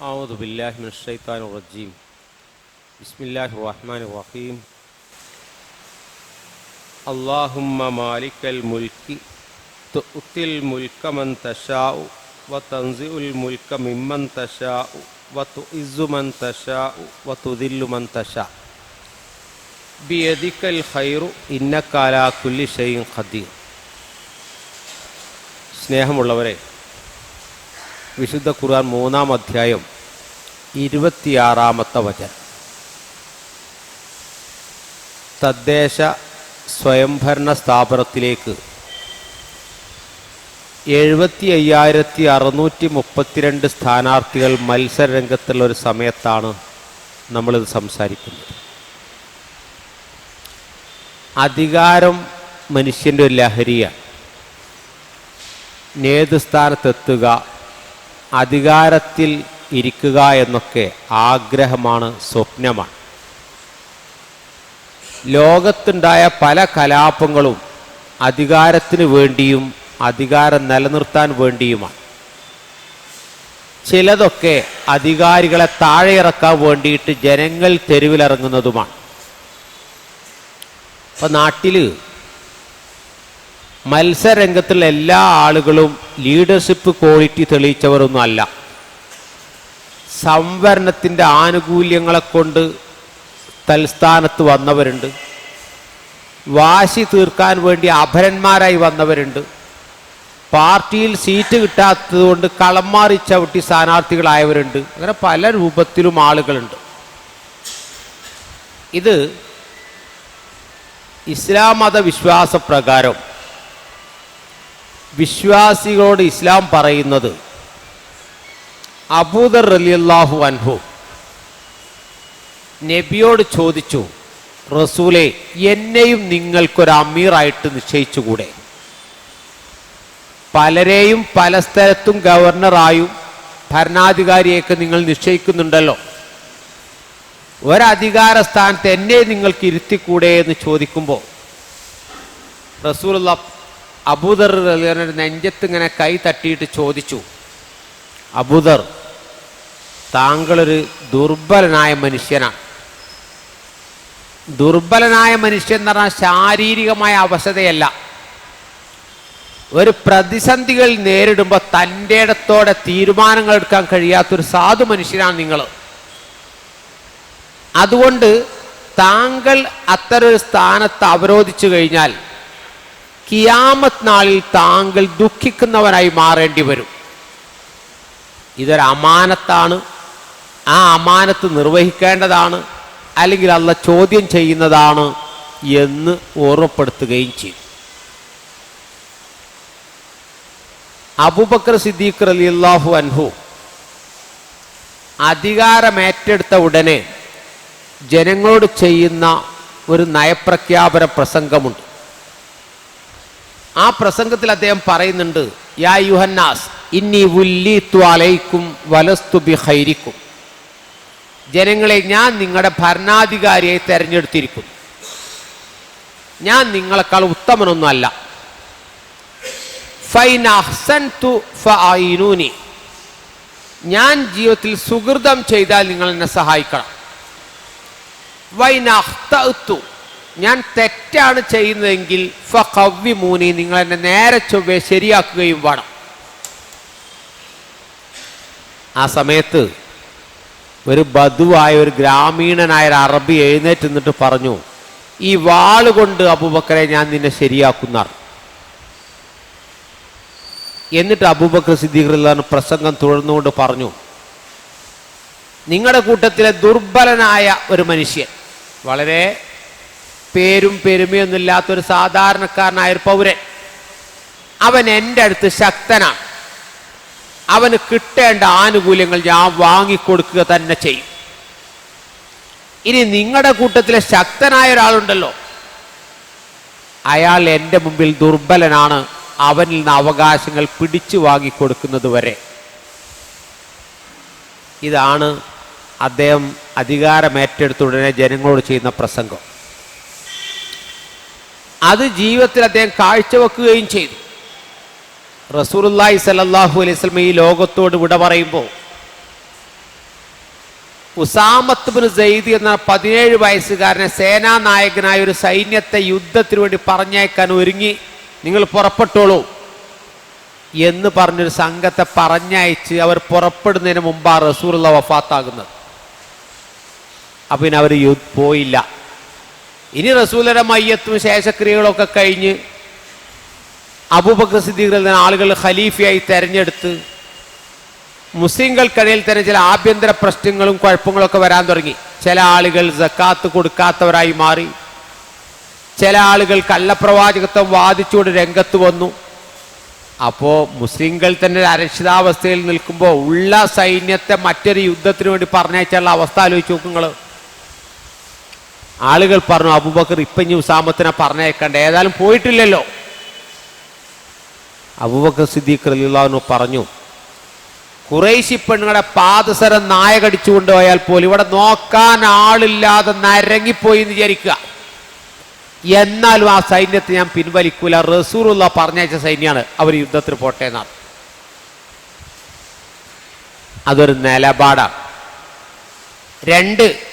أعوذ بالله من الشيطان الرجيم بسم الله الرحمن الرحيم اللهم مالك الملك تؤتي الملك من تشاء وتنزع الملك ممن تشاء وتعز من تشاء وتذل من تشاء بيدك الخير إنك على كل شيء قدير സ്നേഹമുള്ളവരെ വിശുദ്ധ ഖുർആൻ മൂന്നാം അധ്യായം ഇരുപത്തിയാറാമത്തെ വചനം. തദ്ദേശ സ്വയംഭരണ സ്ഥാപനത്തിലേക്ക് എഴുപത്തി അയ്യായിരത്തി അറുന്നൂറ്റി മുപ്പത്തിരണ്ട് സ്ഥാനാർത്ഥികൾ മത്സര രംഗത്തുള്ള ഒരു സമയത്താണ് നമ്മളിത് സംസാരിക്കുന്നത്. അധികാരം മനുഷ്യന്റെ ഒരു ലഹരിയാണ്. നേതൃസ്ഥാനത്തെത്തുക അധികാരത്തിൽ ഇരിക്കുക എന്നൊക്കെ ആഗ്രഹമാണ് സ്വപ്നമാണ്. ലോകത്തുണ്ടായ പല കലാപങ്ങളും അധികാരത്തിന് വേണ്ടിയും അധികാരം നിലനിർത്താൻ വേണ്ടിയുമാണ്. ചിലതൊക്കെ അധികാരികളെ താഴെ ഇറക്കാൻ വേണ്ടിയിട്ട് ജനങ്ങൾ തെരുവിലിറങ്ങുന്നതുമാണ്. ഇപ്പം നാട്ടിൽ മത്സരരംഗത്തുള്ള എല്ലാ ആളുകളും ലീഡർഷിപ്പ് ക്വാളിറ്റി തെളിയിച്ചവരൊന്നും അല്ല. സംവരണത്തിന്റെ ആനുകൂല്യങ്ങളെ കൊണ്ട് തൽസ്ഥാനത്ത് വന്നവരുണ്ട്. വാശി തീർക്കാൻ വേണ്ടി അഭരന്മാരായി വന്നവരുണ്ട്. പാർട്ടിയിൽ സീറ്റ് കിട്ടാത്തതുകൊണ്ട് കളം മാറി ചവിട്ടി സ്ഥാനാർത്ഥികളായവരുണ്ട്. അങ്ങനെ പല രൂപത്തിലും ആളുകളുണ്ട്. ഇത് ഇസ്ലാം മത വിശ്വാസപ്രകാരം വിശ്വാസികളോട് ഇസ്ലാം പറയുന്നത് അബൂദർ റലിയല്ലാഹു അൻഹു നബിയോട് ചോദിച്ചു റസൂലെ എന്നെയും നിങ്ങൾക്കൊരു അമീറായിട്ട് നിശ്ചയിച്ചുകൂടെ? പലരെയും പല സ്ഥലത്തും ഗവർണറായും ഭരണാധികാരിയൊക്കെ നിങ്ങൾ നിശ്ചയിക്കുന്നുണ്ടല്ലോ. ഒരധികാര സ്ഥാനത്ത് എന്നെ നിങ്ങൾക്ക് ഇരുത്തിക്കൂടെ? എന്ന് ചോദിക്കുമ്പോൾ റസൂലുള്ള അബൂദർ നെഞ്ചത്ത് ഇങ്ങനെ കൈ തട്ടിയിട്ട് ചോദിച്ചു അബുദർ താങ്കളൊരു ദുർബലനായ മനുഷ്യനാണ് ദുർബലനായ മനുഷ്യൻ എന്ന് പറഞ്ഞാൽ ശാരീരികമായ അവശതയല്ല. ഒരു പ്രതിസന്ധികൾ നേരിടുമ്പോൾ തന്റെ ഇടത്തോടെ തീരുമാനങ്ങൾ എടുക്കാൻ കഴിയാത്തൊരു സാധു മനുഷ്യനാണ് നിങ്ങൾ. അതുകൊണ്ട് താങ്കൾ അത്തരൊരു സ്ഥാനത്ത് അവരോധിച്ചു കഴിഞ്ഞാൽ കിയാമത്ത് നാളിൽ താങ്കൾ ദുഃഖിക്കുന്നവരായി മാറേണ്ടി വരും. ഇതൊരു അമാനത്താണ്. ആ അമാനത്ത് നിർവഹിക്കേണ്ടതാണ് അല്ലെങ്കിൽ അല്ല ചോദ്യം ചെയ്യുന്നതാണ് എന്ന് ഓർമ്മപ്പെടുത്തുകയും ചെയ്തു അബൂബക്കർ സിദ്ദീഖ് അള്ളാഹു അൻഹു അധികാരമേറ്റെടുത്ത ഉടനെ ജനങ്ങളോട് ചെയ്യുന്ന ഒരു നയപ്രഖ്യാപന പ്രസംഗമുണ്ട്. ആ പ്രസംഗത്തിൽ അദ്ദേഹം പറയുന്നുണ്ട് യാ യുഹന്നാസ് ഇന്നി ഉല്ലീത്തു അലൈക്കും വലസ്തു ബി ഖൈരിക്കും ജനങ്ങളെ ഞാൻ നിങ്ങളുടെ ഭരണാധികാരിയെ തെരഞ്ഞെടുത്തിരിക്കുന്നു. ഞാൻ നിങ്ങളെക്കാൾ ഉത്തമനൊന്നുമല്ല. ഞാൻ ജീവിതത്തിൽ സുഹൃതം ചെയ്താൽ നിങ്ങൾ എന്നെ സഹായിക്കണം. ഞാൻ തെറ്റാണ് ചെയ്യുന്നതെങ്കിൽ ഫവ്വി മൂനി നിങ്ങൾ എന്നെ നേരെ ചൊവ്വെ ശരിയാക്കുകയും വേണം. ആ സമയത്ത് ഒരു ബധുവായ ഒരു ഗ്രാമീണനായ ഒരു അറബി എഴുന്നേറ്റ് നിന്നിട്ട് പറഞ്ഞു ഈ വാളുകൊണ്ട് അബൂബക്കറെ ഞാൻ നിന്നെ ശരിയാക്കുന്നാർ എന്നിട്ട് അബൂബക്കർ സിദ്ദീഖ് പ്രസംഗം തുടർന്നുകൊണ്ട് പറഞ്ഞു നിങ്ങളുടെ കൂട്ടത്തിലെ ദുർബലനായ ഒരു മനുഷ്യൻ വളരെ പേരും പെരുമയൊന്നുമില്ലാത്ത ഒരു സാധാരണക്കാരനായ ഒരു പൗരൻ. അവൻ എന്റെ അടുത്ത് ശക്തനാണ്. അവന് കിട്ടേണ്ട ആനുകൂല്യങ്ങൾ ഞാൻ വാങ്ങിക്കൊടുക്കുക തന്നെ ചെയ്യും. ഇനി നിങ്ങളുടെ കൂട്ടത്തിലെ ശക്തനായ ഒരാളുണ്ടല്ലോ. അയാൾ എന്റെ മുമ്പിൽ ദുർബലനാണ്. അവനിൽ നിന്ന് അവകാശങ്ങൾ പിടിച്ചു വാങ്ങിക്കൊടുക്കുന്നത് വരെ. ഇതാണ് അദ്ദേഹം അധികാരമേറ്റെടുത്തുടനെ ജനങ്ങളോട് ചെയ്യുന്ന പ്രസംഗം. അത് ജീവിതത്തിൽ അദ്ദേഹം കാഴ്ചവെക്കുകയും ചെയ്തു. റസൂലുള്ളാഹി സലല്ലാഹു അലൈഹി വസല്ലം ഈ ലോകത്തോട് വിട പറയുമ്പോൾ ഉസാമത്തുബിന് സെയ്ദ് എന്ന പതിനേഴ് വയസ്സുകാരനെ സേനാനായകനായ ഒരു സൈന്യത്തെ യുദ്ധത്തിന് വേണ്ടി പറഞ്ഞയക്കാൻ ഒരുങ്ങി നിങ്ങൾ പുറപ്പെട്ടോളൂ എന്ന് പറഞ്ഞൊരു സംഘത്തെ പറഞ്ഞയച്ച് അവർ പുറപ്പെടുന്നതിന് മുമ്പാണ് റസൂറുള്ള വഫാത്താകുന്നത്. അപ്പം അവർ പോയില്ല. ഇനി റസൂലര മയ്യത്തും ശേഷക്രിയകളൊക്കെ കഴിഞ്ഞ് അബൂബക്കർ സിദ്ദീഖിൽ ആളുകൾ ഖലീഫയായി തെരഞ്ഞെടുത്ത് മുസ്ലിങ്ങൾക്കിടയിൽ തന്നെ ചില ആഭ്യന്തര പ്രശ്നങ്ങളും കുഴപ്പങ്ങളൊക്കെ വരാൻ തുടങ്ങി. ചില ആളുകൾ ജക്കാത്ത് കൊടുക്കാത്തവരായി മാറി. ചില ആളുകൾ കള്ളപ്രവാചകത്വം വാദിച്ചുകൊണ്ട് രംഗത്ത് വന്നു. അപ്പോൾ മുസ്ലിങ്ങൾ തന്നെ അരക്ഷിതാവസ്ഥയിൽ നിൽക്കുമ്പോൾ ഉള്ള സൈന്യത്തെ മറ്റൊരു യുദ്ധത്തിന് വേണ്ടി പറഞ്ഞയച്ചുള്ള അവസ്ഥ ആലോചിച്ച് നോക്കുങ്ങൾ ആളുകൾ പറഞ്ഞു അബൂബക്കർ ഇപ്പം ഇനി ഉസാമത്തിനെ പറഞ്ഞേക്കണ്ട? ഏതായാലും പോയിട്ടില്ലല്ലോ. അബൂബക്കർ സിദ്ദീഖ് അലിള്ളാഹു പറഞ്ഞു കുറേശി പെണ്ണുങ്ങളുടെ പാദസരം നായ കടിച്ചു കൊണ്ടുപോയാൽ പോലും ഇവിടെ നോക്കാൻ ആളില്ലാതെ നരങ്ങിപ്പോയി എന്ന് വിചാരിക്കുക. എന്നാലും ആ സൈന്യത്തെ ഞാൻ പിൻവലിക്കൂല. റസൂറുള്ള പറഞ്ഞയച്ച സൈന്യമാണ് അവർ യുദ്ധത്തിന് പോട്ടെ എന്നാണ്. അതൊരു നിലപാടാണ്. രണ്ട്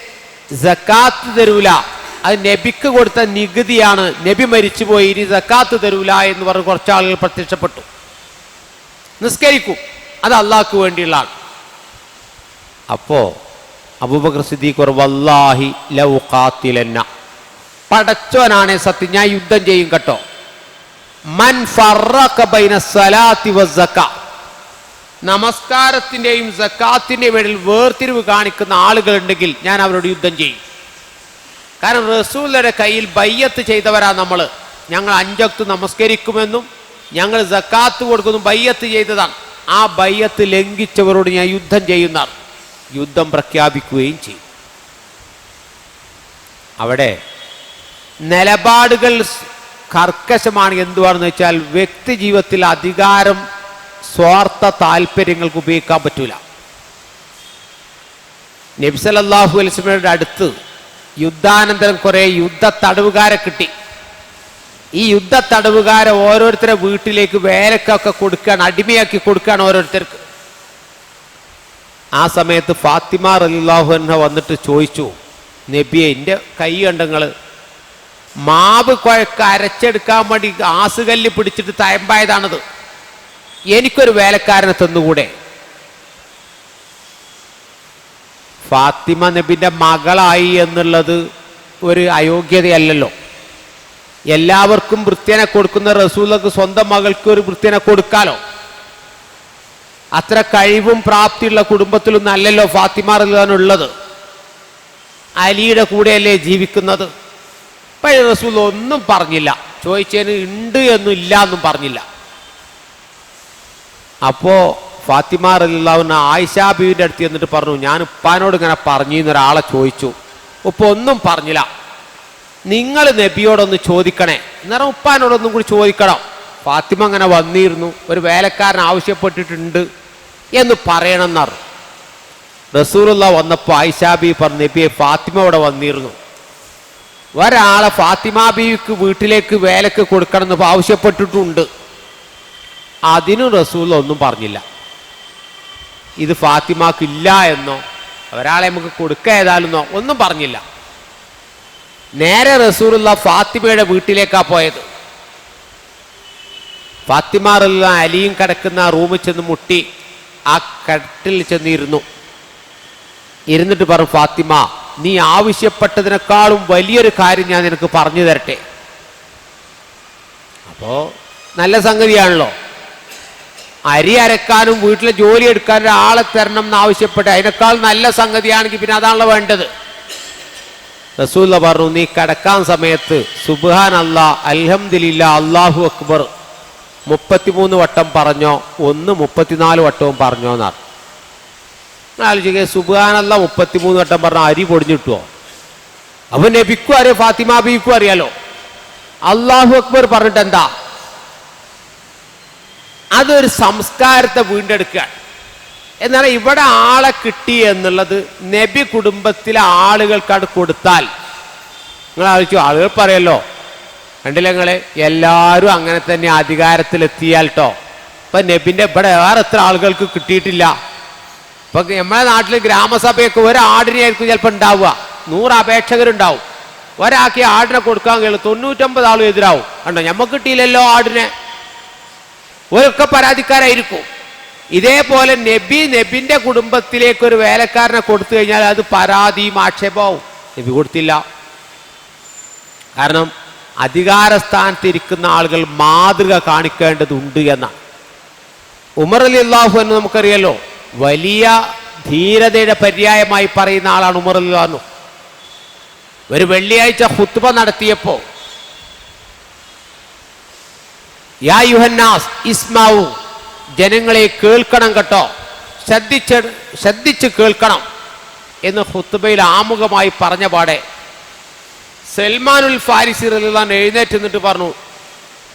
ജക്കാത്ത് തരൂല. അത് നബിക്ക് കൊടുത്ത നികുതിയാണ്. നബി മരിച്ചുപോയി ഇനി ജക്കാത്ത് തരൂല എന്ന് പറഞ്ഞ് കുറച്ച് ആളുകൾ പ്രത്യക്ഷപ്പെട്ടു. നിസ്കരിക്കും. അത് അള്ളാഹ്ക്ക് വേണ്ടിയുള്ളതാണ്. അപ്പോ അബൂബക്കർ സിദ്ദീഖ് വല്ലാഹി ലൗ ഖാത്തിലന്ന. പടച്ചവനാണേ സത്യം. ഞാൻ യുദ്ധം ചെയ്യും കേട്ടോ. മൻ ഫറഖ ബൈന സലാത്തി നമസ്കാരത്തിന്റെയും സക്കാത്തിന്റെയും ഇടയിൽ വേർതിരിവ് കാണിക്കുന്ന ആളുകളുണ്ടെങ്കിൽ ഞാൻ അവരോട് യുദ്ധം ചെയ്യും. കാരണം റസൂലിന്റെ കയ്യിൽ ബയ്യത്ത് ചെയ്തവരാ നമ്മൾ ഞങ്ങൾ അഞ്ചക്ത് നമസ്കരിക്കുമെന്നും ഞങ്ങൾ സക്കാത്ത് കൊടുക്കുന്നു ബയ്യത്ത് ചെയ്തതാണ്. ആ ബയ്യത്ത് ലംഘിച്ചവരോട് ഞാൻ യുദ്ധം ചെയ്യുന്ന യുദ്ധം പ്രഖ്യാപിക്കുകയും ചെയ്യും. അവിടെ നിലപാടുകൾ കർക്കശമാണ് എന്തുവാണെന്ന് വെച്ചാൽ വ്യക്തി ജീവിതത്തിൽ അധികാരം സ്വാർത്ഥ താല്പര്യങ്ങൾക്ക് ഉപയോഗിക്കാൻ പറ്റൂല. നബ്സലല്ലാഹു അലിസ്മയുടെ അടുത്ത് യുദ്ധാനന്തരം കുറെ യുദ്ധ തടവുകാരെ കിട്ടി. ഈ യുദ്ധ തടവുകാരെ ഓരോരുത്തരെ വീട്ടിലേക്ക് വേലക്കൊക്കെ കൊടുക്കുകയാണ് അടിമയാക്കി കൊടുക്കുകയാണ് ഓരോരുത്തർക്ക്. ആ സമയത്ത് ഫാത്തിമ റലിള്ളാഹു എന്നെ വന്നിട്ട് ചോദിച്ചു നബിയെ എന്റെ കൈ കണ്ടങ്ങൾ മാവ് കുഴക്ക് അരച്ചെടുക്കാൻ വേണ്ടി ആസുകല്ല് പിടിച്ചിട്ട് തയമ്പായതാണത്. എനിക്കൊരു വേലക്കാരനെ തന്നുകൂടെ? ഫാത്തിമ നബിന്റെ മകളായി എന്നുള്ളത് ഒരു അയോഗ്യതയല്ലല്ലോ. എല്ലാവർക്കും വൃത്യനെ കൊടുക്കുന്ന റസൂലക്ക് സ്വന്തം മകൾക്ക് ഒരു വൃത്യനെ കൊടുക്കാലോ? അത്ര കഴിവും പ്രാപ്തിയുള്ള കുടുംബത്തിലൊന്നും അല്ലല്ലോ ഫാത്തിമ റഹ്ലാനുള്ളത് അലിയുടെ കൂടെയല്ലേ ജീവിക്കുന്നത്? പഴയ റസൂൽ ഒന്നും പറഞ്ഞില്ല. ചോദിച്ചതിന് ഉണ്ട് എന്നും ഇല്ല എന്നും പറഞ്ഞില്ല. അപ്പോ ഫാത്തിമ റലിള്ളാവുന്ന ആയിഷാ ബീവിന്റെ അടുത്ത് എന്നിട്ട് പറഞ്ഞു ഞാൻ ഉപ്പാനോട് ഇങ്ങനെ പറഞ്ഞു എന്നൊരാളെ ചോദിച്ചു. ഉപ്പ ഒന്നും പറഞ്ഞില്ല. നിങ്ങൾ നബിയോടൊന്ന് ചോദിക്കണേ. എന്നാലും ഉപ്പാനോടൊന്നും കൂടി ചോദിക്കണം. ഫാത്തിമ അങ്ങനെ വന്നിരുന്നു. ഒരു വേലക്കാരൻ ആവശ്യപ്പെട്ടിട്ടുണ്ട് എന്ന് പറയണം എന്നറിഞ്ഞു റസൂലുള്ള വന്നപ്പോൾ ആയിഷാ ബി പറഞ്ഞു നബിയെ ഫാത്തിമ അവിടെ വന്നിരുന്നു. ഒരാളെ ഫാത്തിമ ബീവിക്ക് വീട്ടിലേക്ക് വേലക്ക് കൊടുക്കണം എന്ന് ആവശ്യപ്പെട്ടിട്ടുണ്ട്. അതിനും റസൂൽ ഒന്നും പറഞ്ഞില്ല. ഇത് ഫാത്തിമാക്കില്ല എന്നോ ഒരാളെ നമുക്ക് കൊടുക്ക ഒന്നും പറഞ്ഞില്ല. നേരെ റസൂലുള്ള ഫാത്തിമയുടെ വീട്ടിലേക്കാ പോയത്. ഫാത്തിമാറുള്ള അലിയും കിടക്കുന്ന റൂമിൽ ചെന്ന് മുട്ടി ആ കട്ടിൽ ചെന്നിരുന്നു. ഇരുന്നിട്ട് പറഞ്ഞു ഫാത്തിമ നീ ആവശ്യപ്പെട്ടതിനേക്കാളും വലിയൊരു കാര്യം ഞാൻ നിനക്ക് പറഞ്ഞു തരട്ടെ. അപ്പോ നല്ല സംഗതിയാണല്ലോ. അരി അരക്കാനും വീട്ടിലെ ജോലി എടുക്കാനും ഒരാളെ തരണം എന്ന് ആവശ്യപ്പെട്ട് അതിനേക്കാൾ നല്ല സംഗതിയാണെങ്കിൽ പിന്നെ അതാണല്ലോ വേണ്ടത്. റസൂല്ല പറഞ്ഞു നീ കിടക്കാൻ സമയത്ത് സുബാൻ അല്ലാ അൽഹംദില്ല അള്ളാഹു അക്ബർ മുപ്പത്തിമൂന്ന് വട്ടം പറഞ്ഞോ ഒന്ന് മുപ്പത്തിനാല് വട്ടവും പറഞ്ഞോ എന്നാണ് ആലോചിക്കുക സുബാനല്ല മുപ്പത്തിമൂന്ന് വട്ടം പറഞ്ഞ അരി പൊടിഞ്ഞിട്ടുവോ അപ്പൊ നബിക്കും അറിയാം ഫാത്തിമ ബീക്കും അറിയാലോ. അള്ളാഹു അക്ബർ പറഞ്ഞിട്ട് എന്താ അതൊരു സംസ്കാരത്തെ വീണ്ടെടുക്കുകയാണ് എന്നാൽ ഇവിടെ ആളെ കിട്ടി എന്നുള്ളത് നബി കുടുംബത്തിലെ ആളുകൾക്കത് കൊടുത്താൽ. നിങ്ങൾ ആലോചിച്ചു ആളുകൾ പറയല്ലോ കണ്ടില്ല നിങ്ങൾ? എല്ലാവരും അങ്ങനെ തന്നെ അധികാരത്തിലെത്തിയാൽ കേട്ടോ ഇപ്പൊ നബിന്റെ ഇവിടെ വേറെ എത്ര ആളുകൾക്ക് കിട്ടിയിട്ടില്ല. ഇപ്പൊ നമ്മളെ നാട്ടിൽ ഗ്രാമസഭയൊക്കെ ഒരാടിനെയായിരിക്കും ചിലപ്പോൾ ഉണ്ടാവുക. നൂറ് അപേക്ഷകരുണ്ടാവും. ഒരാൾക്ക് ആടിനെ കൊടുക്കാൻ കഴിയുള്ളൂ തൊണ്ണൂറ്റൊമ്പത് ആളും എതിരാവും. കണ്ടോ? ഞമ്മക്ക് കിട്ടിയില്ലല്ലോ ആടിനെ. ഒരൊക്കെ പരാതിക്കാരായിരിക്കും. ഇതേപോലെ നബി നബിന്റെ കുടുംബത്തിലേക്ക് ഒരു വേലക്കാരനെ കൊടുത്തു കഴിഞ്ഞാൽ അത് പരാതിയും ആക്ഷേപവും. നബി കൊടുത്തില്ല. കാരണം അധികാരസ്ഥാനത്തിരിക്കുന്ന ആളുകൾ മാതൃക കാണിക്കേണ്ടതുണ്ട് എന്നാണ് ഉമർ അലി അള്ളാഹു എന്ന് നമുക്കറിയാലോ വലിയ ധീരതയുടെ പര്യായമായി പറയുന്ന ആളാണ് ഉമർ അലി അള്ളാഹു ഒരു വെള്ളിയാഴ്ച ഹുത്തുബ നടത്തിയപ്പോ യാ യുഹന്നാസ് ഇസ്മാവു ജനങ്ങളെ കേൾക്കണം കേട്ടോ. ശ്രദ്ധിച്ച് ശ്രദ്ധിച്ച് കേൾക്കണം എന്ന് ഹുത്തുബയിൽ ആമുഖമായി പറഞ്ഞ പാടെ സൽമാനുൽ ഫാരിസി റലിദാൻ എഴുന്നേറ്റ് നിന്നിട്ട് പറഞ്ഞു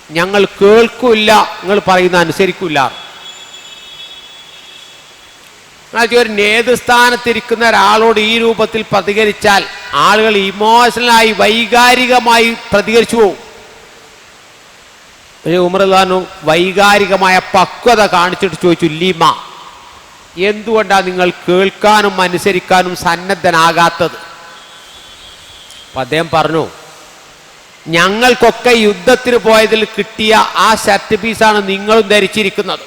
ഞങ്ങൾ കേൾക്കില്ല നിങ്ങൾ പറയുന്ന അനുസരിക്കൂല എന്നുവെച്ചാൽ ഒരു നേതൃസ്ഥാനത്തിരിക്കുന്ന ഒരാളോട് ഈ രൂപത്തിൽ പ്രതികരിച്ചാൽ ആളുകൾ ഇമോഷണലായി വൈകാരികമായി പ്രതികരിച്ചു പോകും. പക്ഷേ ഉമർദാനു വൈകാരികമായ പക്വത കാണിച്ചിട്ട് ചോദിച്ചു ലീമ എന്തുകൊണ്ടാണ് നിങ്ങൾ കേൾക്കാനും അനുസരിക്കാനും സന്നദ്ധനാകാത്തത്? അപ്പം അദ്ദേഹം പറഞ്ഞു ഞങ്ങൾക്കൊക്കെ യുദ്ധത്തിന് പോയതിൽ കിട്ടിയ ആ ഷർട്ട് പീസാണ് നിങ്ങളും ധരിച്ചിരിക്കുന്നത്.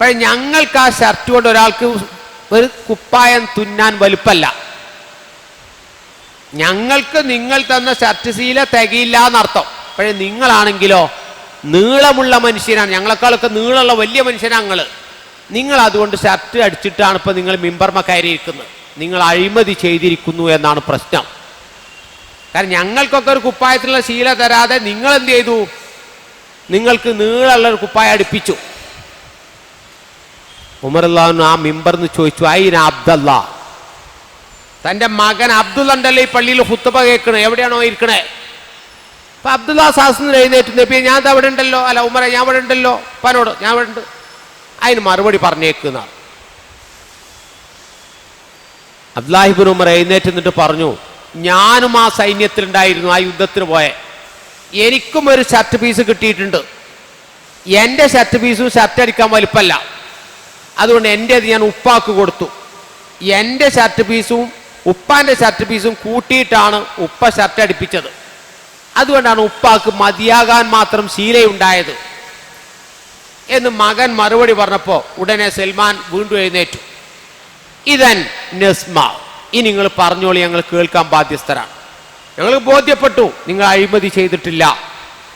പക്ഷേ ഞങ്ങൾക്ക് ആ ഷർട്ട് കൊണ്ട് ഒരാൾക്ക് ഒരു കുപ്പായം തുന്നാൻ വലുപ്പല്ല. ഞങ്ങൾക്ക് നിങ്ങൾ തന്ന ഷർട്ട് ശീല തികയില്ല എന്നർത്ഥം. പക്ഷേ നിങ്ങളാണെങ്കിലോ നീളമുള്ള മനുഷ്യനാണ് ഞങ്ങളെക്കാളൊക്കെ നീളമുള്ള വലിയ മനുഷ്യനാണ് ഞങ്ങൾ നിങ്ങൾ അതുകൊണ്ട് ഷർട്ട് അടിച്ചിട്ടാണ് ഇപ്പോൾ നിങ്ങൾ മിമ്പർമ കയറിയിരിക്കുന്നത്. നിങ്ങൾ അഴിമതി ചെയ്തിരിക്കുന്നു എന്നാണ് പ്രശ്നം. കാരണം ഞങ്ങൾക്കൊക്കെ ഒരു കുപ്പായത്തിലുള്ള ശീല തരാതെ നിങ്ങൾ എന്ത് ചെയ്തു? നിങ്ങൾക്ക് നീളമുള്ള ഒരു കുപ്പായ അടുപ്പിച്ചു. ഉമർ അള്ളാഹു ആ മിമ്പർന്ന് ചോദിച്ചു ഐന അബ്ദല്ല തന്റെ മകൻ അബ്ദുള്ള ഉണ്ടല്ലോ ഈ പള്ളിയിൽ ഹുത്തുബ കേൾക്കണേ? എവിടെയാണോ ഇരിക്കണേ? അപ്പൊ അബ്ദുള്ള സാസിന് എഴുന്നേറ്റ് നബിയെ ഞാൻ അവിടെ ഉണ്ടല്ലോ. അല്ല ഉമറെ ഞാൻ അവിടെ ഉണ്ടല്ലോ. പനോട് ഞാൻ അവിടെ ഉണ്ട്. അതിന് മറുപടി പറഞ്ഞേക്കുന്നാണ് അബ്ദുല്ലാഹിബിൻ ഉമർ എഴുന്നേറ്റ് നിന്നിട്ട് പറഞ്ഞു ഞാനും ആ സൈന്യത്തിലുണ്ടായിരുന്നു ആ യുദ്ധത്തിന് പോയെ. എനിക്കും ഒരു ഷർട്ട് പീസ് കിട്ടിയിട്ടുണ്ട്. എന്റെ ഷർട്ട് പീസും ഷർട്ട് അടിക്കാൻ വലിപ്പല്ല. അതുകൊണ്ട് എന്റേത് ഞാൻ ഉപ്പാക്ക് കൊടുത്തു. എന്റെ ഷർട്ട് പീസും ഉപ്പാന്റെ ഷർട്ട് പീസും കൂട്ടിയിട്ടാണ് ഉപ്പ ഷർട്ട് അടിപ്പിച്ചത്. അതുകൊണ്ടാണ് ഉപ്പാക്ക് മതിയാകാൻ മാത്രം ശീലയുണ്ടായത് എന്ന് മകൻ മറുപടി പറഞ്ഞപ്പോൾ ഉടനെ സൽമാൻ വീണ്ടും എഴുന്നേറ്റു. ഇതൻ നസ്മ. ഇനി നിങ്ങൾ പറഞ്ഞോളി ഞങ്ങൾ കേൾക്കാൻ ബാധ്യസ്ഥരാണ്. ഞങ്ങൾ ബോധ്യപ്പെട്ടു നിങ്ങൾ അഴിമതി ചെയ്തിട്ടില്ല.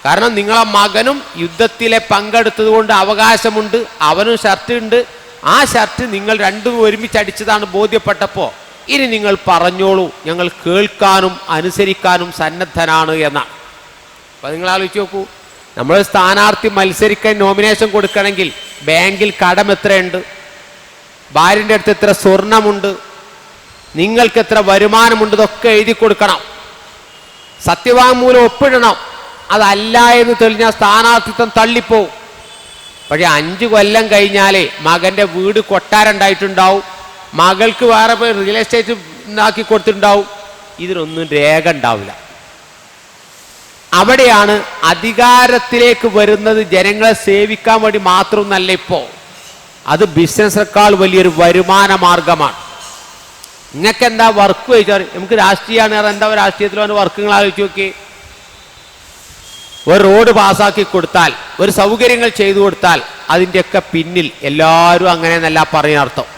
കാരണം നിങ്ങളെ മകനും യുദ്ധത്തിലെ പങ്കെടുത്തതുകൊണ്ട് അവകാശമുണ്ട് അവനും ഷർട്ട് ഉണ്ട്. ആ ഷർട്ട് നിങ്ങൾ രണ്ടും ഒരുമിച്ച് അടിച്ചതാണ് ബോധ്യപ്പെട്ടപ്പോൾ ഇനി നിങ്ങൾ പറഞ്ഞോളൂ. ഞങ്ങൾ കേൾക്കാനും അനുസരിക്കാനും സന്നദ്ധനാണ് എന്നാണ് അപ്പൊ നിങ്ങൾ ആലോചിച്ച് നോക്കൂ. നമ്മൾ സ്ഥാനാർത്ഥി മത്സരിക്കാൻ നോമിനേഷൻ കൊടുക്കണമെങ്കിൽ ബാങ്കിൽ കടം എത്രയുണ്ട്? ഭാര്യന്റെ അടുത്ത് എത്ര സ്വർണമുണ്ട്? നിങ്ങൾക്ക് എത്ര വരുമാനമുണ്ട്? ഇതൊക്കെ എഴുതി കൊടുക്കണം. സത്യവാങ്മൂലം ഒപ്പിടണം. അതല്ല എന്ന് തെളിഞ്ഞാൽ സ്ഥാനാർത്ഥിത്വം തള്ളിപ്പോവും. പക്ഷെ അഞ്ച് കൊല്ലം കഴിഞ്ഞാലേ മകന്റെ വീട് കൊട്ടാരണ്ടായിട്ടുണ്ടാവും മകൾക്ക് വേറെ റിയൽ എസ്റ്റേറ്റ് ഉണ്ടാക്കി കൊടുത്തിട്ടുണ്ടാവും. ഇതിനൊന്നും രേഖ ഉണ്ടാവില്ല. അവിടെയാണ് അധികാരത്തിലേക്ക് വരുന്നത് ജനങ്ങളെ സേവിക്കാൻ വേണ്ടി മാത്രമൊന്നല്ല ഇപ്പോ. അത് ബിസിനസ്സേക്കാൾ വലിയൊരു വരുമാന മാർഗമാണ്. നിങ്ങൾക്ക് എന്താ വർക്ക് ചോദിച്ചാൽ നമുക്ക് രാഷ്ട്രീയമാണ്. എന്താ രാഷ്ട്രീയത്തിൽ വന്ന് വർക്കുകൾ ആലോചിച്ച് നോക്കി ഒരു റോഡ് പാസ്സാക്കി കൊടുത്താൽ ഒരു സൗകര്യങ്ങൾ ചെയ്തു കൊടുത്താൽ അതിന്റെയൊക്കെ പിന്നിൽ എല്ലാവരും അങ്ങനെ എന്നല്ല പറയുന്ന അർത്ഥം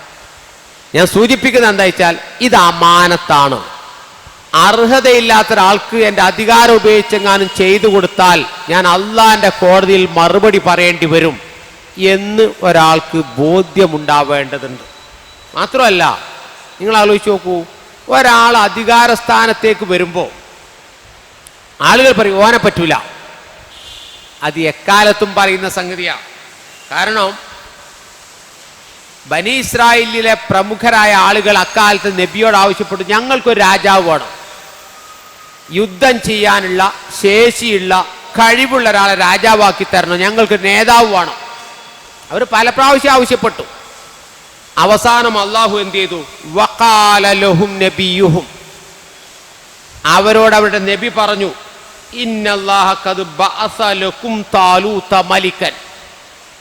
ഞാൻ സൂചിപ്പിക്കുന്നത് എന്താ വെച്ചാൽ ഇത് അമാനത്താണ്. അർഹതയില്ലാത്ത ഒരാൾക്ക് എന്റെ അധികാരം ഉപയോഗിച്ചെങ്ങാനും ചെയ്തു കൊടുത്താൽ ഞാൻ അള്ളാന്റെ കോടതിയിൽ മറുപടി പറയേണ്ടി വരും എന്ന് ഒരാൾക്ക് ബോധ്യമുണ്ടാവേണ്ടതുണ്ട്. മാത്രമല്ല നിങ്ങൾ ആലോചിച്ച് നോക്കൂ ഒരാൾ അധികാര സ്ഥാനത്തേക്ക് വരുമ്പോൾ ആളുകൾ പറയും ഓനെ പറ്റൂല. അത് എക്കാലത്തും പറയുന്ന സംഗതിയാണ് കാരണം ബനി ഇസ്രായേലിലെ പ്രമുഖരായ ആളുകൾ അക്കാലത്ത് നബിയോട് ആവശ്യപ്പെട്ടു ഞങ്ങൾക്കൊരു രാജാവ് വേണം. യുദ്ധം ചെയ്യാനുള്ള ശേഷിയുള്ള കഴിവുള്ള ഒരാളെ രാജാവാക്കി തരണം. ഞങ്ങൾക്ക് നേതാവ് വേണം. അവർ പല പ്രാവശ്യം ആവശ്യപ്പെട്ടു. അവസാനം അള്ളാഹു എന്ത് ചെയ്തു? വക്കാലലഹും നബിയുഹും. അവരോട് അവരുടെ നബി പറഞ്ഞു ഇന്നല്ലാഹ മലിക്കൻ.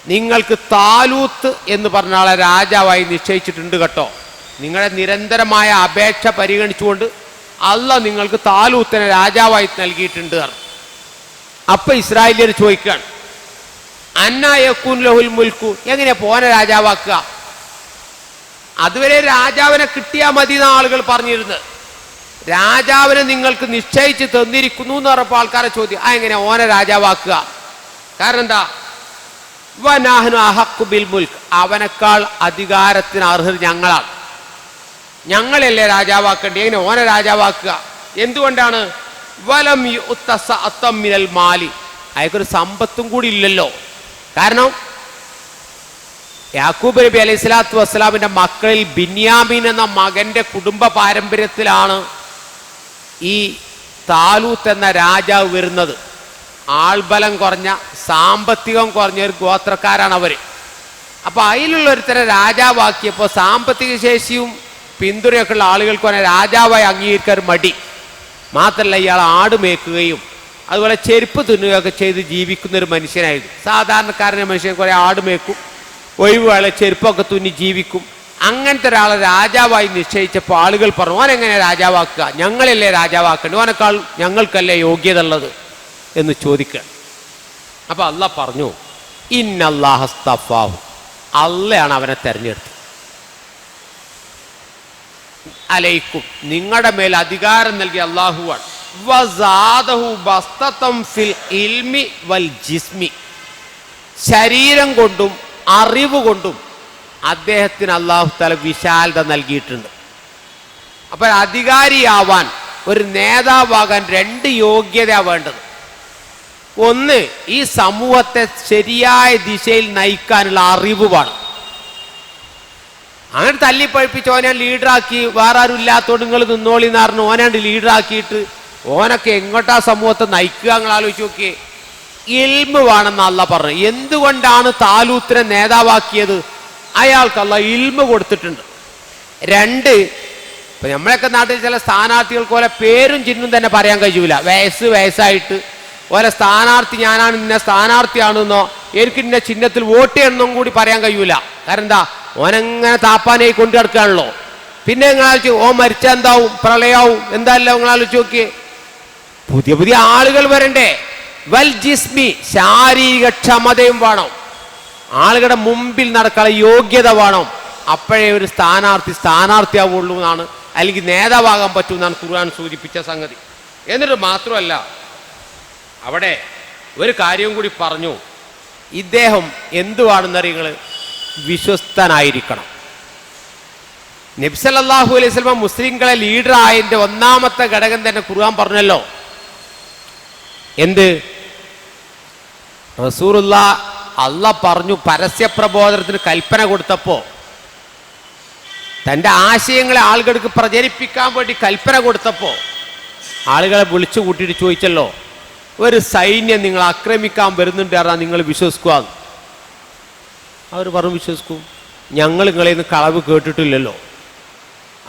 നിങ്ങൾക്ക് താലൂത്ത് എന്ന് പറഞ്ഞ ആളെ രാജാവായി നിശ്ചയിച്ചിട്ടുണ്ട് കേട്ടോ. നിങ്ങളെ നിരന്തരമായ അപേക്ഷ പരിഗണിച്ചുകൊണ്ട് അല്ല നിങ്ങൾക്ക് താലൂത്തിനെ രാജാവായി നൽകിയിട്ടുണ്ട്. അപ്പൊ ഇസ്രായേലിയർ ചോദിക്കുകയാണ് അന്നായക്കൂൻ ലഹുൽ മുൽക്കു? എങ്ങനെയാ പോനെ രാജാവാക്കുക? അതുവരെ രാജാവിനെ കിട്ടിയാൽ മതി എന്ന ആളുകൾ പറഞ്ഞിരുന്നത്. രാജാവിനെ നിങ്ങൾക്ക് നിശ്ചയിച്ച് തന്നിരിക്കുന്നു എന്ന് പറഞ്ഞപ്പോൾ ആൾക്കാരെ ചോദ്യം ആ എങ്ങനെ ഓനെ രാജാവാക്കുക? കാരണം എന്താ? അവനേക്കാൾ അധികാരത്തിന് അർഹർ ഞങ്ങളാണ്. ഞങ്ങളല്ലേ രാജാവാക്കേണ്ടി എങ്ങനെ ഓനെ രാജാവാക്കുക? എന്തുകൊണ്ടാണ്? വലം മിനൽ മാലി. അയാൾക്കൊരു സമ്പത്തും കൂടി ഇല്ലല്ലോ. കാരണം യാക്കൂബ് നബി അലൈഹി സ്വലാത്തു വസ്സലാമിന്റെ മക്കളിൽ ബിന്യാമീൻ എന്ന മകന്റെ കുടുംബ പാരമ്പര്യത്തിലാണ് ഈ താലൂത്ത് എന്ന രാജാവ് വരുന്നത്. ആൾബലം കുറഞ്ഞ സാമ്പത്തികം കുറഞ്ഞ ഒരു ഗോത്രക്കാരാണ് അവർ. അപ്പൊ അതിലുള്ള ഒരുത്തരെ രാജാവാക്കിയപ്പോൾ സാമ്പത്തിക ശേഷിയും പിന്തുണയൊക്കെ ഉള്ള ആളുകൾക്ക് അവനെ രാജാവായി അംഗീകരിക്കാൻ മടി. മാത്രമല്ല ഇയാൾ ആട് മേക്കുകയും അതുപോലെ ചെരുപ്പ് തിന്നുകയൊക്കെ ചെയ്ത് ജീവിക്കുന്ന ഒരു മനുഷ്യനായിരുന്നു. സാധാരണക്കാരനെ മനുഷ്യൻ കുറെ ആട് മേക്കും ഒഴിവ് വേള ചെരുപ്പൊക്കെ തുന്നി ജീവിക്കും. അങ്ങനത്തെ ഒരാളെ രാജാവായി നിശ്ചയിച്ചപ്പോൾ ആളുകൾ പറഞ്ഞു ഓനെങ്ങനെ രാജാവാക്കുക? ഞങ്ങളല്ലേ രാജാവാക്കേണ്ടത്? ഓനേക്കാൾ ഞങ്ങൾക്കല്ലേ യോഗ്യത ഉള്ളത് എന്ന് ചോദിക്കുക. അപ്പോൾ അല്ല പറഞ്ഞു ഇന്നല്ലാഹസ്തഫാഹു അല്ലയാണ് അവനെ തെരഞ്ഞെടുത്തത്. അലൈക്കും. നിങ്ങളുടെ മേൽ അധികാരം നൽകിയ അള്ളാഹുവാണ്. ശരീരം കൊണ്ടും അറിവ് കൊണ്ടും അദ്ദേഹത്തിന് അള്ളാഹു തല വിശാലത നൽകിയിട്ടുണ്ട്. അപ്പോൾ അധികാരിയാവാൻ ഒരു നേതാവാകാൻ രണ്ട് യോഗ്യത വേണ്ടത്. ഒന്ന് ഈ സമൂഹത്തെ ശരിയായ ദിശയിൽ നയിക്കാനുള്ള അറിവ് വേണം. അങ്ങനെ തല്ലിപ്പഴിപ്പിച്ച് ഓനെ ലീഡറാക്കി വേറെ ആരും ഇല്ലാത്തോട് നിങ്ങൾ നിന്നോളി എന്ന് പറഞ്ഞു ഓനാണ്ട് ലീഡറാക്കിയിട്ട് ഓനൊക്കെ എങ്ങോട്ടാ സമൂഹത്തെ നയിക്കുക നിങ്ങൾ ആലോചിച്ച് നോക്കിയേ. ഇൽമ് വേണമെന്നല്ല പറഞ്ഞു എന്തുകൊണ്ടാണ് താലൂത്തിനെ നേതാവാക്കിയത്? അയാൾക്കല്ല ഇൽമ് കൊടുത്തിട്ടുണ്ട്. രണ്ട് ഇപ്പൊ നമ്മളൊക്കെ നാട്ടിൽ ചില സ്ഥാനാർത്ഥികൾക്ക് പോലെ പേരും ചിഹ്നം തന്നെ പറയാൻ കഴിയൂല. വയസ്സ് വയസ്സായിട്ട് ഓലെ സ്ഥാനാർത്ഥി ഞാനാണ് ഇന്ന സ്ഥാനാർത്ഥിയാണെന്നോ എനിക്ക് ഇന്ന ചിഹ്നത്തിൽ വോട്ട് ചെയ്യണമെന്നും കൂടി പറയാൻ കഴിയൂല. കാരണം എന്താ? ഓനെങ്ങനെ താപ്പാനായി കൊണ്ടു നടക്കുകയാണല്ലോ. പിന്നെ നിങ്ങൾ ആലോചിച്ചു ഓ മരിച്ച എന്താവും? പ്രളയാവും എന്തായാലും നിങ്ങൾ ആലോചിച്ച് നോക്കിയേ? പുതിയ പുതിയ ആളുകൾ വരണ്ടേ? വൽ ജിസ്മി ശാരീരിക ക്ഷമതയും വേണം. ആളുകളുടെ മുമ്പിൽ നടക്കാനുള്ള യോഗ്യത വേണം. അപ്പോഴേ ഒരു സ്ഥാനാർത്ഥി സ്ഥാനാർത്ഥിയാവുള്ളൂ എന്നാണ്. അല്ലെങ്കിൽ നേതാവാകാൻ പറ്റൂ എന്നാണ് ഖുർആൻ സൂചിപ്പിച്ച സംഗതി. എന്നിട്ട് മാത്രമല്ല അവിടെ ഒരു കാര്യവും കൂടി പറഞ്ഞു. ഇദ്ദേഹം എന്തുവാണെന്നറിയങ്ങൾ വിശ്വസ്തനായിരിക്കണം. നബ്സലല്ലാഹു അലൈഹി സ്വലം മുസ്ലിങ്ങളെ ലീഡർ ആയതിന്റെ ഒന്നാമത്തെ ഘടകം തന്നെ കുറുവാൻ പറഞ്ഞല്ലോ. എന്ത്? റസൂറുല്ല അല്ല പറഞ്ഞു പരസ്യ പ്രബോധനത്തിന് കൽപ്പന കൊടുത്തപ്പോൾ തന്റെ ആശയങ്ങളെ ആളുകൾക്ക് പ്രചരിപ്പിക്കാൻ വേണ്ടി കൽപ്പന കൊടുത്തപ്പോൾ ആളുകളെ വിളിച്ചു കൂട്ടിയിട്ട് ചോദിച്ചല്ലോ. ഒരു സൈന്യം നിങ്ങൾ ആക്രമിക്കാൻ വരുന്നുണ്ട് പറഞ്ഞാൽ നിങ്ങൾ വിശ്വസിക്കുക? അവർ പറഞ്ഞു വിശ്വസിക്കും. ഞങ്ങൾ നിങ്ങളെ നിന്ന് കളവ് കേട്ടിട്ടില്ലല്ലോ.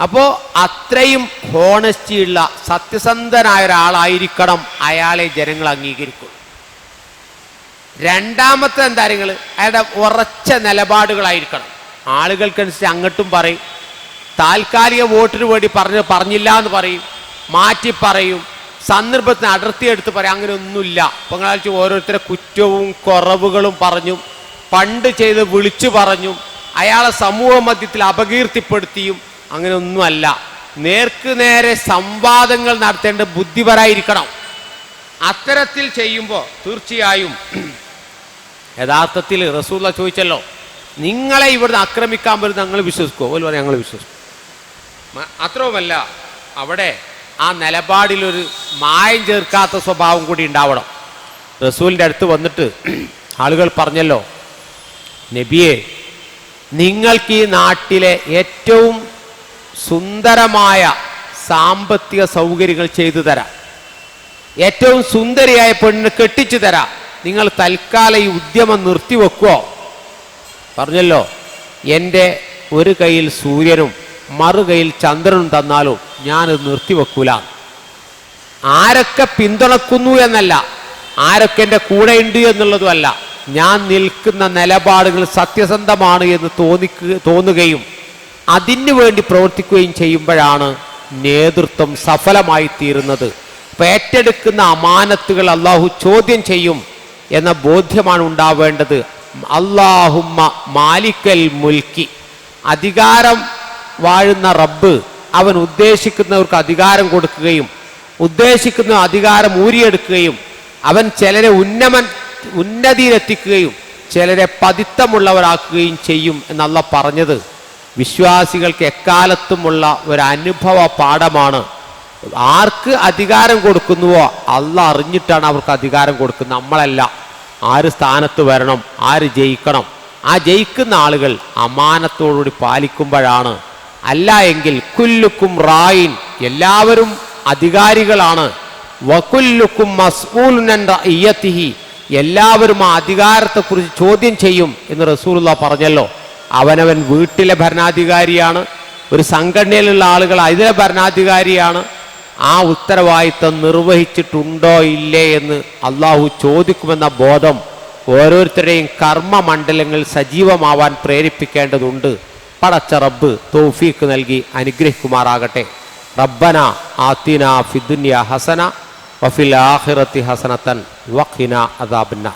അപ്പോൾ അത്രയും ഹോണസ്റ്റി ഉള്ള സത്യസന്ധനായ ഒരാളായിരിക്കണം അയാളെ ജനങ്ങൾ അംഗീകരിക്കും. രണ്ടാമത്തെ എന്താ നിങ്ങൾ അയാളുടെ ഉറച്ച നിലപാടുകളായിരിക്കണം. ആളുകൾക്കനുസരിച്ച് അങ്ങോട്ടും പറയും. താൽക്കാലിക വോട്ടിന് വേണ്ടി പറഞ്ഞ് പറഞ്ഞില്ല എന്ന് പറയും. മാറ്റി പറയും. സന്ദർഭത്തിന് അടർത്തിയെടുത്ത് പറയാം അങ്ങനെ ഒന്നുമില്ല നിങ്ങൾ ഓരോരുത്തരെ കുറ്റവും കുറവുകളും പറഞ്ഞു പണ്ട് ചെയ്ത് വിളിച്ചു പറഞ്ഞു അയാളെ സമൂഹ മധ്യത്തിൽ അപകീർത്തിപ്പെടുത്തിയും അങ്ങനെ ഒന്നുമല്ല നേർക്ക് നേരെ സംവാദങ്ങൾ നടത്തേണ്ട ബുദ്ധിപരായിരിക്കണം. അത്തരത്തിൽ ചെയ്യുമ്പോൾ തീർച്ചയായും യഥാർത്ഥത്തിൽ റസൂല ചോദിച്ചല്ലോ നിങ്ങളെ ഇവിടുന്ന് ആക്രമിക്കാൻ വരുന്ന ഞങ്ങൾ വിശ്വസിക്കുമോ അതുപോലെ ഞങ്ങൾ വിശ്വസിക്കും. അത്രവുമല്ല അവിടെ ആ നിലപാടിലൊരു മായം ചേർക്കാത്ത സ്വഭാവം കൂടി ഉണ്ടാവണം. റസൂലിന്റെ അടുത്ത് വന്നിട്ട് ആളുകൾ പറഞ്ഞല്ലോ നബിയെ നിങ്ങൾക്ക് ഈ നാട്ടിലെ ഏറ്റവും സുന്ദരമായ സാമ്പത്തിക സൗകര്യങ്ങൾ ചെയ്തു തരാം. ഏറ്റവും സുന്ദരിയായ പെണ്ണിനെ കെട്ടിച്ചു തരാം. നിങ്ങൾ തൽക്കാലം ഈ ഉദ്യമം നിർത്തിവെക്കുവോ? പറഞ്ഞല്ലോ എന്റെ ഒരു കയ്യിൽ സൂര്യനും മറു ചന്ദ്രൻ തന്നാലോ ഞാനത് നിർത്തിവെക്കൂല. ആരൊക്കെ പിന്തുണക്കുന്നു എന്നല്ല ആരൊക്കെ എന്റെ കൂടെ ഉണ്ട് എന്നുള്ളതുമല്ല ഞാൻ നിൽക്കുന്ന നിലപാടുകൾ സത്യസന്ധമാണ് എന്ന് തോന്നിക്ക് തോന്നുകയും അതിനു വേണ്ടി പ്രവർത്തിക്കുകയും ചെയ്യുമ്പോഴാണ് നേതൃത്വം സഫലമായി തീരുന്നത്. പേറ്റെടുക്കുന്ന അമാനത്തുകൾ അള്ളാഹു ചോദ്യം ചെയ്യും എന്ന ബോധ്യമാണ് ഉണ്ടാവേണ്ടത്. അള്ളാഹുമ്മ മാലിക്കൽ മുൽക്കി. അധികാരം വാഴുന്ന റബ്ബ് അവൻ ഉദ്ദേശിക്കുന്നവർക്ക് അധികാരം കൊടുക്കുകയും ഉദ്ദേശിക്കുന്ന അധികാരം ഊരിയെടുക്കുകയും അവൻ ചിലരെ ഉന്നമൻ ഉന്നതിയിലെത്തിക്കുകയും ചിലരെ പതിത്തമുള്ളവരാക്കുകയും ചെയ്യും എന്നല്ല പറഞ്ഞത്. വിശ്വാസികൾക്ക് എക്കാലത്തുമുള്ള ഒരു അനുഭവ പാഠമാണ്. ആർക്ക് അധികാരം കൊടുക്കുന്നുവോ അല്ല അറിഞ്ഞിട്ടാണ് അവർക്ക് അധികാരം കൊടുക്കുന്നത്. നമ്മളല്ല. ആര് സ്ഥാനത്ത് വരണം ആര് ജയിക്കണം. ആ ജയിക്കുന്ന ആളുകൾ അമാനത്തോടുകൂടി പാലിക്കുമ്പോഴാണ് അല്ല എങ്കിൽ കുല്ലുക്കും റായിൻ എല്ലാവരും അധികാരികളാണ്. വകുല്ലുക്കും റഇയ്യത്തിഹി എല്ലാവരും ആ അധികാരത്തെക്കുറിച്ച് ചോദ്യം ചെയ്യും എന്ന് റസൂലുള്ള പറഞ്ഞല്ലോ. അവനവൻ വീട്ടിലെ ഭരണാധികാരിയാണ് ഒരു സംഘടനയിലുള്ള ആളുകൾ അതിലെ ഭരണാധികാരിയാണ്. ആ ഉത്തരവാദിത്തം നിർവഹിച്ചിട്ടുണ്ടോ ഇല്ലേ എന്ന് അള്ളാഹു ചോദിക്കുമെന്ന ബോധം ഓരോരുത്തരുടെയും കർമ്മമണ്ഡലങ്ങൾ സജീവമാവാൻ പ്രേരിപ്പിക്കേണ്ടതുണ്ട്. പടച്ച റബ്ബ് തൗഫീഖ് നൽകി അനുഗ്രഹിക്കുമാറാകട്ടെ. റബ്ബന ആത്തിന ഫിദുന്യ ഹസന വഫിൽ ആഖിറത്തി ഹസനത്തൻ വഖിന അദാബിന്ന